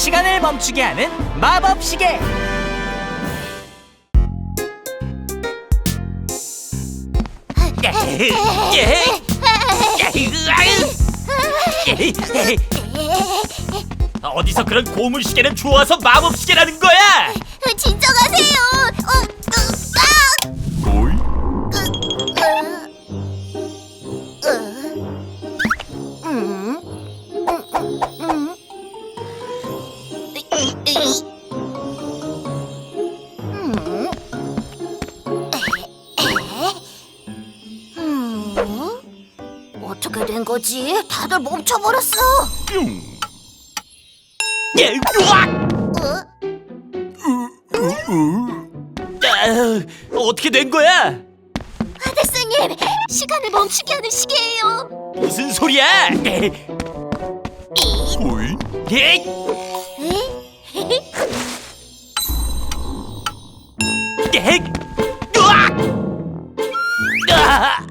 시간을 멈추게 하는 마법 시계. 어디서 그런 고물 시계는 주워서 마법 시계라는 거야? 진정하 어떻게 된 거지? 다들 멈춰버렸어. 뿅. 예, 으악! 어? 아, 어떻게 된 거야? 하데스님, 시간을 멈추게 하는 시계예요. 무슨 소리야? 이, 뭘? 예? 예? 으악! 아!